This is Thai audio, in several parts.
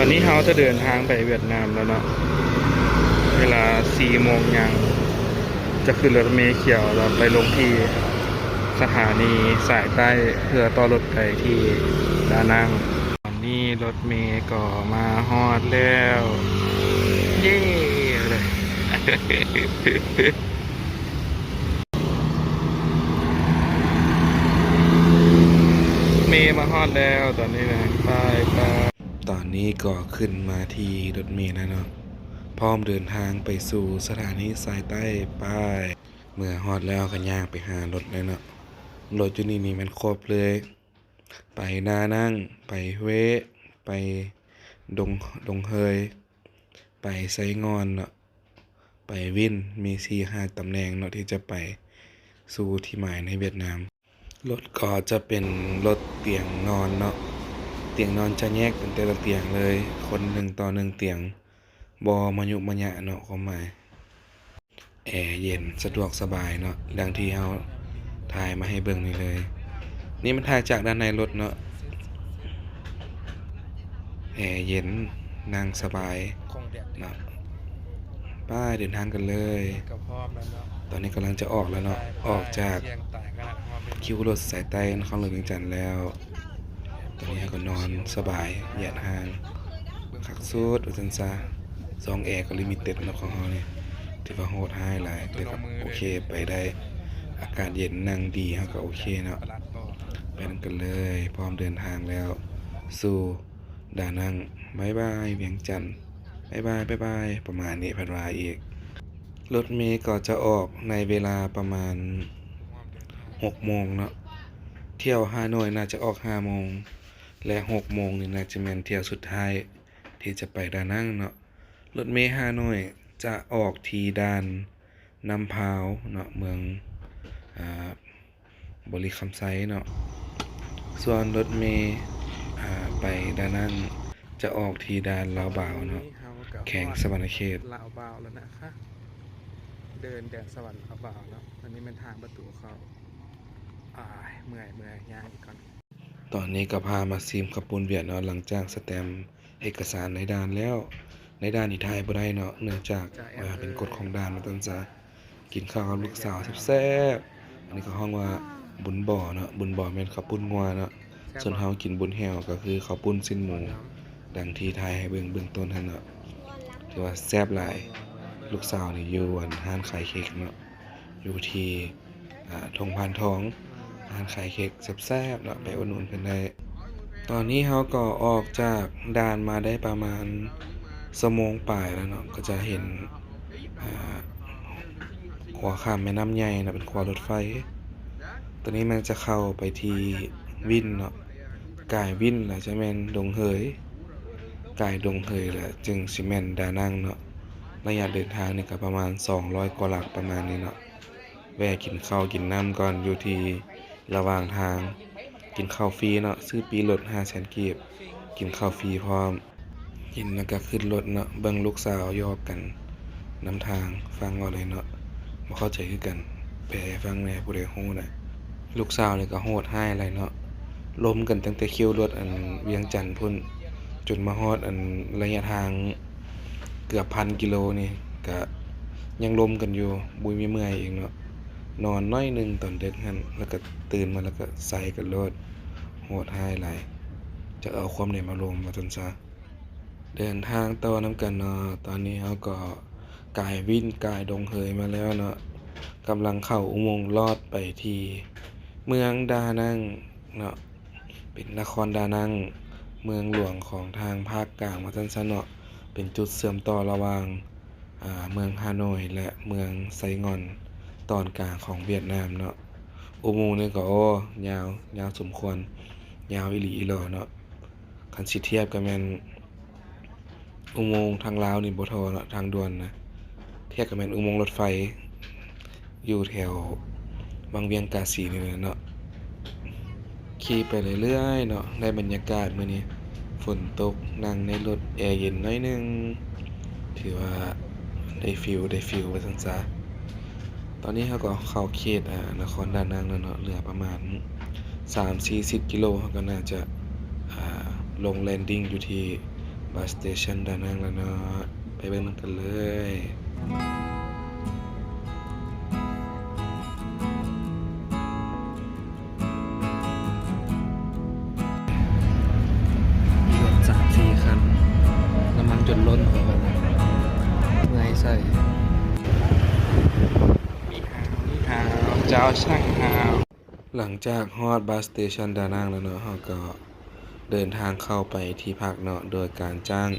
ตอนนี้เราจะเดินทางไปเวียดนามแล้วเนาะ เวลา4โมงยัง จะขึ้นรถเมล์เขียวแล้วไปลงที่สถานีสายใต้เพื่อต่อรถไปที่ดานังตอนนี้รถเมล์ก็มาฮอดแล้ว เย้เลยเมย์มาฮอดแล้วตอนนี้นะไปไป ตอนนี้ก็ขึ้นมาที่รถเมล์แล้วเนาะพร้อมเดินทางไปสู่สถานีสายใต้ป้าย เมื่อฮอดแล้วก็ย่างไปหารถเลยเนาะรถอยู่นี่นี่มันครบเลย ไปนานั่ง ไปเวไปดงดงเฮย ไปไซงอนเนาะไปวินมีสี่ห้าตำแหน่งเนาะที่จะไปสู่ที่หมายในเวียดนามรถก็จะเป็นรถเตียงนอนเนาะ ตียงนอนจะแยกเป็นแต่ละเตียงเลย คนหนึ่งต่อหนึ่งเตียงบอมายุมายะเนาะความหมายแอร์เย็นสะดวกสบายเนาะดังที่เฮาถ่ายมาให้เบิ่งนี่เลย นี่มันถ่ายจากด้านในรถเนาะแอร์เย็นนั่งสบายคงเด็ดเนาะป้ายเดินทางกันเลย ตอนนี้กำลังจะออกแล้วเนาะออกจากคิวรถสายใต้นครหลวงจันทน์แล้ว ตอนนี้ก็นอนสบายเหยียดห่างคักสุดอุตันซาซองแอร์ก็ลิมิเต็ดนะของเฮานี่ถือว่าโหดให้หลายแต่ก็โอเคไปได้อากาศเย็นนั่งดีเฮาก็โอเคเนาะประหลัดบอกไปนั่นกันเลย พร้อมเดินทางแล้ว สู่ดานังบายบายเวียงจันทน์บายบายบายบายประมาณนี้พันวาอีก รถเมล์ก็จะออกในเวลาประมาณหกโมงเนาะเที่ยวฮานอยน่าจะออกห้าโมง และหกโมงนี่น่าจะเป็นเที่ยวสุดท้าย ที่จะไปดานังเนาะรถเมล์ฮานอยจะออกทีดานน้ำพาวเนาะเมืองอบริคำไซเนาะส่วนรถเมล์ไปดานังจะออกทีดานลาวบ่าวเนาะแข่งสวรรณเขตลาวบาวแล้วนะคะเดินแดนสวรรค์ลาวบาวแล้วอันนี้เป็นทางประตูเขาอ่าเมื่อยเมื่อยย่างอีกก่อน ตอนนี้ก็พามาซีมขับปุนเวียดเนาะหลังจากสแตมป์เอกสารในด่านแล้ว ในด่านนี่ทายบ่ได้เนาะเนื่องจากอ่าเป็นกฎของด่านมาตั้งซะกินข้าวกับลูกสาวแซ่บๆอันนี้ก็ห้องว่าบุญบ่อเนาะบุญบ่อแม่นข้าวปุ้นงัวเนาะส่วนเฮากินบุญแฮวก็คือข้าวปุ้นสิ้นหมู ดังที่ทายให้เบิ่งเบื้องต้นหั่นเนาะถือว่าแซ่บหลายลูกสาวนี่อยู่อันห้านขายเค้กเนาะอยู่ที่อ่าทงพานทอง ร้านขายเค้กแซ่บๆเนาะไปอุดหนุนกันได้ ตอนนี้เขาก็ออกจากด่านมาได้ประมาณสมงปลายแล้วเนาะก็จะเห็นอ่าข้ามแม่น้ำใหญ่นะเป็นขวารถไฟ ตอนนี้มันจะเข้าไปที่วินเนาะกายวินแหละจะแมนดงเฮยกายดงเฮยแหละจึงสิแม่นดานังเนาะระยะเดินทางนี่ก็ประมาณ 200 กว่าหลักประมาณนี้เนาะแวะกินข้าวกินน้ำก่อนอยู่ที่ ระหว่างทาง กินข้าวฟรีเนาะซื้อปีรถ5แสนกีบกินข้าวฟรีพร้อมกินแล้วก็ขึ้นรถเนาะเบิ่งลูกสาวยอกกันน้ำทางฟังเอาเลยเนาะบ่เข้าใจคือกันแปลฟังแหน่ผู้ใดฮู้น่ะลูกสาวนี่ก็โหดให้อะไรเนาะล้มกันตั้งแต่คิวรถอันเวียงจันทน์พุ่นจนมาฮอดอันระยะทางเกือบพันกิโลนี่ก็ยังล้มกันอยู่บุยมีเมื่อยอีกเนาะ นอนน้อยหนึ่งตอนเด็กหันแล้วก็ตื่นมาแล้วก็ใส่กันโลดโหดให้หลายจะเอาความเหนื่อยมารวมมาจนซะเดินทางต่อน้ำกันเนาะตอนนี้เขาก็กายวิ่นกายดงเฮยมาแล้วเนาะกำลังเข้าอุโมงค์ลอดไปที่เมืองดานังเนาะเป็นนครดานังเมืองหลวงของทางภาคกลางมาจันซะเนาะเป็นจุดเสื่อมต่อระหว่างอ่าเมืองฮานอยและเมืองไซงอน ตอนกลางของเวียดนามเนาะอุโมงค์นี่ก็โอ้ยาวยาวสมควร ยาวอีหลีอีหลอเนาะคันสิเทียบก็แม่นอุโมงค์ทางลาวนี่บ่ทอเนาะทางด่วนนะเทียบกับแม่นอุโมงค์รถไฟ อยู่แถวบางเวียงกาสีนี่แหละเนาะขี่ไปเรื่อยๆเนาะได้บรรยากาศมื้อนี้ฝนตกนั่งในรถแอร์เย็นน้อยนึง ถือว่าได้ฟิลได้ฟิลว่าซั่นซะ ตอนนี้เขาก็เข้าเขตอ่านครดานนางแล้วเนาะเหลือประมาณ 3-40 กิโลเขาก็น่าจะอ่าลงแลนดิ้งอยู่ที่บัสสเตชันดานนางแล้วเนาะไปเบิ่งนกันเลยาวช่างหาวหลังจากฮอดบัสสเตชันดานังแล้วเนาะเราก็เดินทางเข้าไปที่พักเนาะโดยการจ้าง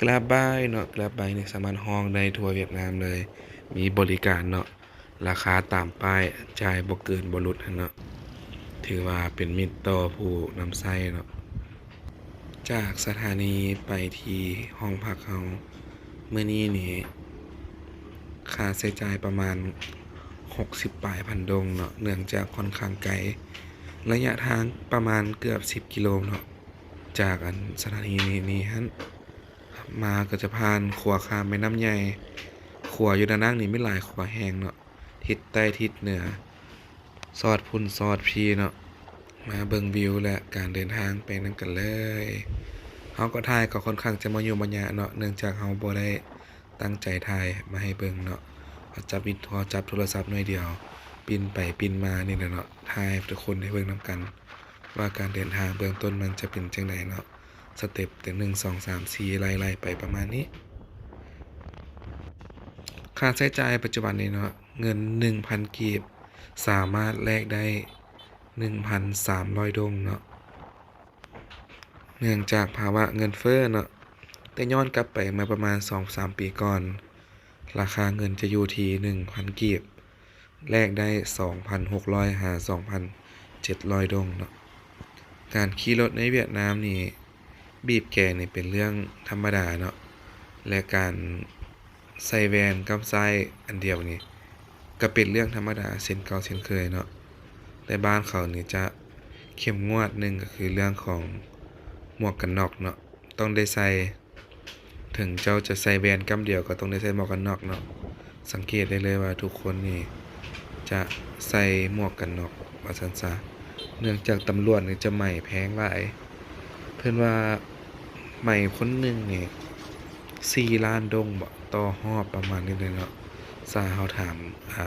กราบบายเนาะกราบบายนี่สามารถห้องได้ทั่วเวียดนามเลย มีบริการเนาะราคาตามป้ายจ่ายบ่เกินบ่ลดหั้นเนาะถือว่าเป็นมิตรต่อผู้นำไส้เนาะจากสถานีไปที่ห้องพักเขาเมื่อนี้นี่ค่าใช้จ่ายประมาณ 60 ปลายพันดงเนาะเนื่องจากค่อนข้างไกล ระยะทางประมาณเกือบ 10 กิโลเนาะจากอันสถานีนี้นี่ฮั่นมาก็จะผ่านขัวข้ามแม่น้ำใหญ่ขัวอยู่ด้านล่างนี่ไม่หลายขัวแห้งเนาะทิศใต้ทิศเหนือซอดพุ่นซอดพีเนาะมาเบิ่งวิวและการเดินทางไปนำกันเลยเฮาก็ถ่ายก็ค่อนข้างจะมาอยู่บรรยะเนาะเนื่องจากเฮาบ่ได้ตั้งใจถ่ายมาให้เบิ่งเนาะ จับวิดพอจับโทรศัพท์หน่อยเดียวปินไปปินมานี่แหละเนาะทายทุกคนได้เบิ่งน้ำกัน ว่าการเดินทางเบื้องต้นมันจะเป็นจังไดเนาะสเต็ปแต่หนึ่งสองสามสี่ไล่ๆไปประมาณนี้ ค่าใช้จ่ายปัจจุบันนี้เนาะเงิน 1,000 กีบ สามารถแลกได้ 1,300 ดงเนาะเนื่องจากภาวะเงินเฟ้อเนาะแต่ย้อนกลับไปมาประมาณ 2-3 ปีก่อน ราคาเงินจะอยู่ที่1,000กีบ แลกได้2,600หา2,700ดงเนาะ การขี่รถในเวียดนามนี่ บีบแกนี่เป็นเรื่องธรรมดาเนาะ และการใส่แวนกับไส้อันเดียวนี่ก็เป็นเรื่องธรรมดาเช่นเก่าเช่นเคยเนาะ แต่บ้านเขานี่จะเข้มงวดหนึ่งก็คือเรื่องของหมวกกันน็อกเนาะ ต้องได้ใส่ ถึงเจ้าจะใส่แวนกำเดียวก็ต้องได้ใส่หมวกกันน็อกเนาะสังเกตได้เลยว่าทุกคนนี่จะใส่หมวกกันน็อกว่าซั่นซะเนื่องจากตำรวจนี่จะใหม่แพงหลาย เพิ่อนว่าใหม่คนหนึ่งนี่4ล้านดงบ่ต่อหอบประมาณนี้เลยเนาะซาเฮาถามอ่า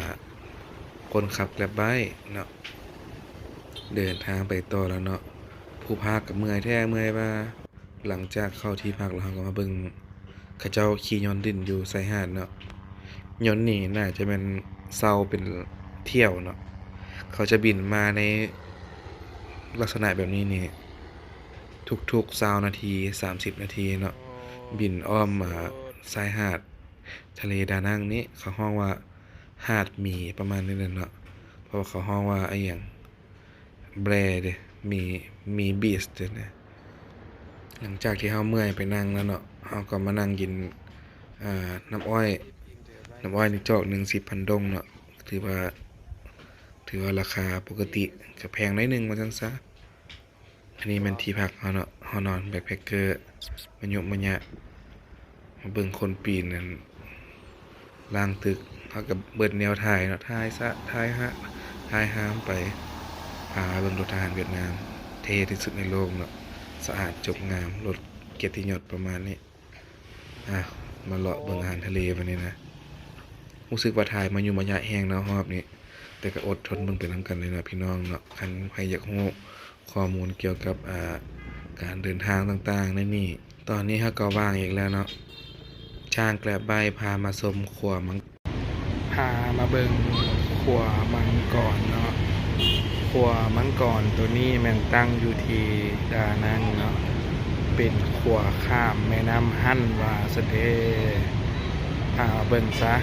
คนขับแกร็บไบเนาะเดินทางไปต่อแล้วเนาะผู้พากกับเมื่อยแท้เมื่อยว่าหลังจากเข้าที่พักแล้วเราก็มาเบิ่ง เขาเจ้าขี่ยนต์ดินอยู่ใส่หาดเนาะยนต์นี่น่าจะเป็นเซาเป็นเที่ยวเนาะเขาจะบินมาในลักษณะแบบนี้นี่ทุกๆ20นาที 30 นาทีเนาะบินอ้อมมาชายหาด ทะเลดานังนี้เขาห้องว่าหาดมีประมาณนี้เลยเนาะเพราะว่าเขาห้องว่าไอ้หยังแบรเดมีมีบีสเด้อนะ หลังจากที่เฮาเมื่อยไปนั่งแล้วเนาะเฮาก็มานั่งกินน้ำอ้อยน้ำอ้อยนี่จอกหนึ่งสิบพันดงเนาะถือว่า ถือว่าราคาปกติก็แพงน้อยหนึงว่าจังซะอันนี้มันที่พักเฮาเนาะเฮานอนแบ็คแพคเกอร์มันยกมันยะมาเบิ่งคนปีนนั่นล่างตึกเฮาก็เบิดแนวถ่ายเนาะถ่ายซะถ่ายฮะถ่ายห้ามไปพาเบิ่งรถทหารเวียดนาม เท่ที่สุดในโลกเนาะ สะอาดจบงามรถเกียรติยศประมาณนี้อะมาเลาะเบิ่งอาหารทะเลวันนี้นะรู้สึกว่าถ่ายมาอยู่มายะแห้งเนาะรอบนี้ แต่ก็อดทนเบิ่งไปนํกันเลยนะพี่น้องเนาะคันใครอยากรู้ข้อมูลเกี่ยวกับอ่าการเดินทางต่างๆในนี่ ตอนนี้เฮาก็ว่างอีกแล้วเนาะจ้างแกร็บใบพามาชมครัวมังพามาเบิ่งขัวมังกรเนาะ ขัวมังกรตัวนี้แมันตั้งอยู่ที่ดานังเนาะเป็นขัวข้ามแม่น้ำหั่นว่าสเดพามาเบิ่งซะ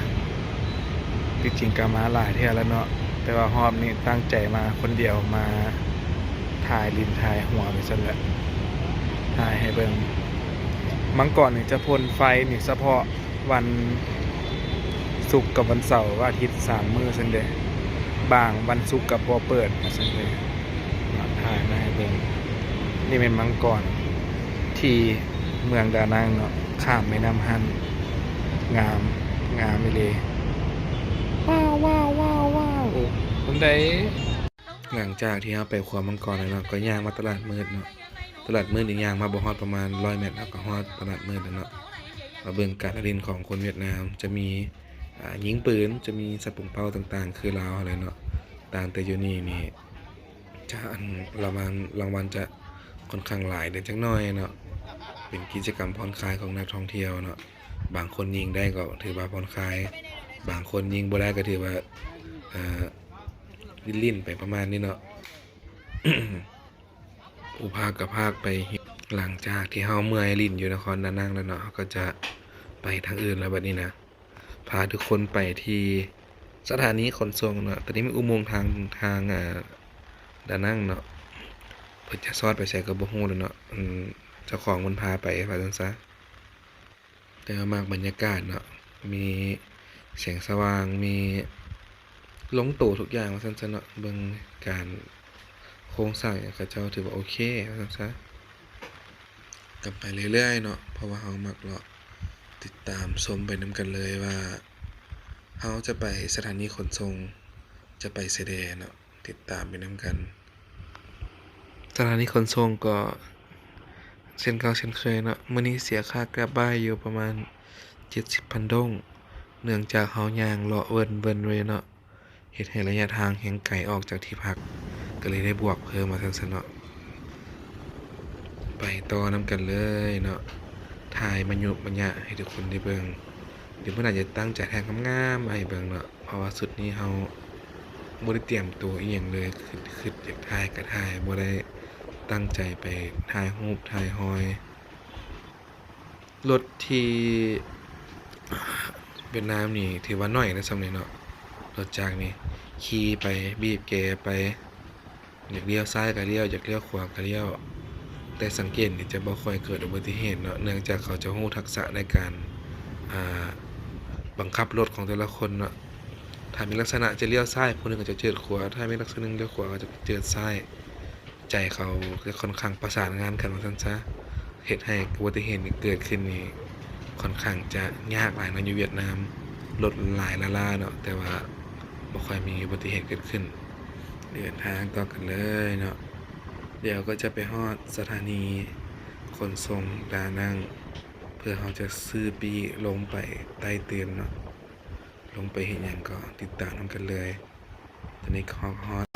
จริงๆก็มาหลายเที่ยแล้วเนาะแต่ว่ารอบนี้ตั้งใจมาคนเดียวมาถ่ายลินถ่ายหัวไปซะแหละถ่ายให้เบิ่งมังกรนี่จะพ่นไฟนี่เฉพาะวันศุกร์กับวันเสาร์วันอาทิตย์สามมื้อซันเดย์ บางวันศุกร์กับพอเปิดซันเดย์ถ่ายมาให้เบิ่งนี่เป็นมังกรที่เมืองดานังเนาะข้ามแม่น้ำฮันงามงามไปเลยว้าวว้าวว้าวว้าวคนใดหลังจากที่เราไปครัวมังกรแล้วเนาะก็ย่างมาตลาดมืดเนาะตลาดมืดอีกย่างมาบ่ฮอดประมาณ100เมตรแล้วก็ฮอดตลาดมืดแล้วเนาะมาเบิ่งการเล่นของคนเวียดนามจะมียิงปืนจะมีสะปุงเป้าต่างๆ คือลาวอะไรเนาะ ต่างแต่อยูนี่นี่จะอันรางวัลรางวัลจะค่อนข้างหลายเด้จักน่อยเนาะเป็นกิจกรรมผ่อนคลายของนักท่องเที่ยวเนาะบางคนยิงได้ก็ถือว่าผ่อนคลาย บางคนยิงบ่ได้ก็ถือว่าลิ้นๆไปประมาณนี้เนาะอุภาคกับภาคไปหลังจากที่เฮาเมื่อยลิ้นอยู่นครนานั่งแล้วเนาะก็จะไปทางอื่นแล้วแบัดนี้นะ พาทุกคนไปที่ สถานีขนส่งเนาะตอนนี้มีอุโมงค์ทางทางอ่าดานั่งเนาะเพิ่นจะซอดไปใส่กับบ่ฮู้แล้วเนาะอืมเจ้าของมันพาไปว่าจังซะแต่ว่ามากบรรยากาศเนาะมีแสงสว่างมีลงตู่ทุกอย่างว่าซั่นซะเนาะเบิ่งการโครงสร้างอย่างเขาเจ้าถือว่าโอเคว่าซั่นซะกลับไปเรื่อยๆเนาะเพราะว่าเฮามักเลาะติดตามชมไปนํกันเลยว่า เฮาจะไปสถานีขนส่ง จะไปเสดเนาะติดตามไปนํกัน สถานีขนส่งก็เช่นเก่าเช่นเคยเนาะมื้อนี้เสียค่ากราบบ้ายอยู่ประมาณ 70,000ดงเนื่องจากเฮายางเลาะเวินเว้ยเนาะเฮ็ดให้ระยะทางแห่งไกลออกจากที่พัก ก็เลยได้บวกเพิ่มมาทันเนาะไปต่อนำกันเลยเนาะถ่ายมันยุบมันยะให้ทุกคนได้เบิง เดี๋ยวเมื่อไหร่จะตั้งใจแทงงามๆมาให้เบิงเนาะเพราะว่าสุดนี้เฮาบ่ได้เตรียมตัวอีหยังเลยคือคืออยากถ่ายก็ถ่ายบ่ได้ตั้งใจไปถ่ายรูปถ่ายหอยรถที่เวียดนามนี่ถือว่าน้อยนะสำเร็จเนาะรถจากนี่ขี่ไปบีบแกไปอยากเลี้ยวซ้ายก็เลี้ยวอยากเลี้ยวขวาก็เลี้ยว แต่สังเกตนี่จะบ่ค่อยเกิดอุบัติเหตุเนาะเนื่องจากเขาจะรู้ทักษะในการอ่า บังคับรถของแต่ละคนเนาะถ้ามีลักษณะจะเลี้ยวซ้ายผู้หนึงก็จะเจิดขวาถ้ามีลักษณะเลี้ยวขวาก็จะเจิดซ้าย ใจเขาจะค่อนข้างประสานงานกันว่าซั่นซะเฮ็ดให้อุบัติเหตุนี่เกิดขึ้นนี่ค่อนข้างจะยากหลายเนะอยู่เวียดนามรถหลายละล่าเนาะแต่ว่าบ่ค่อยมีอุบัติเหตุเกิดขึ้น เดินทางต่อกันเลยเนาะเดี๋ยวก็จะไปฮอดสถานีขนส่งดานัง พื่อเขาจะซื้อปีลงไปใต้เตียนเนาะลงไปเห็นอย่างก็ติดตามนำกันเลย ตอนนี้ก็ฮอ